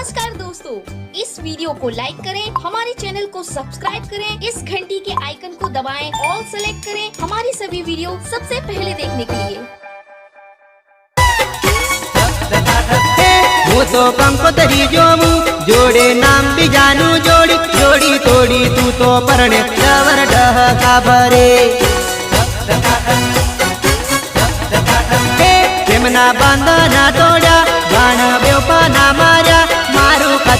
नमस्कार दोस्तों। इस वीडियो को लाइक करें, हमारे चैनल को सब्सक्राइब करें, इस घंटी के आइकन को दबाएँ ऑल सेलेक्ट करें हमारी सभी वीडियो सबसे पहले देखने के लिए। वो तो पंप तरी जोमू जोड़े नाम भी जानू जोड़ी जोड़ी तोड़ी तू तो परणे डवर डह काबरे बांधा ना तोड़ा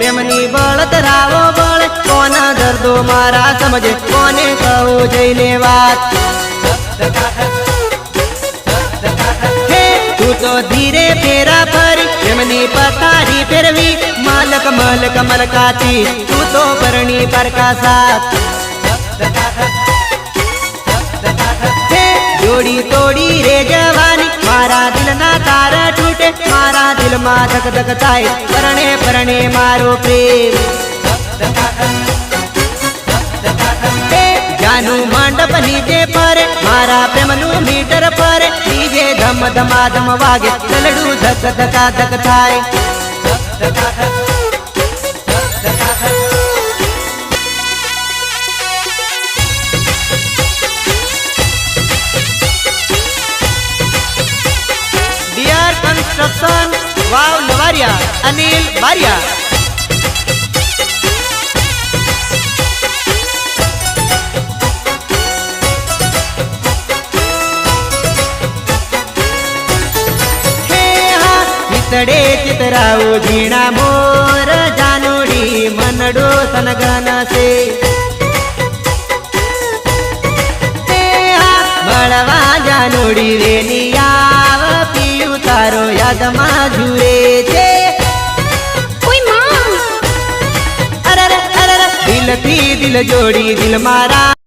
પ્રેમની બળ ધરાવો બળ. કોના દર્દો મારા સમજે? કોને કહું જઈને વાત? તો ધીરે ફેરા ફરી, પ્રેમની પથારી ફેરવી. માલક, મલક મલકાતી તું તો પરણી પરકા સાથ જોડી તોડી રે જવાની દિલમાં ધક ધક થાય. પરણે પરણે મારો પ્રેમ. જાનું મંડપ નીચે ફરે મારા પ્રેમનું મીટર ફરે ડીજે ધમ ધમા ધમ વાગે. ચલડું ધક ધકા ધક થાય. કન્સ્ટ્રક્શન વાવ લવારિયા અનિલ બારિયા. ચિતડે ચિતરાવું ઝીણા મોર, જાનુડી મનડો સનગન છે. મળવા જાનુડી રેની આવ પીયું તારો યાદમાં જુએ છે. દિલથી દિલ જોડી દિલ મારા.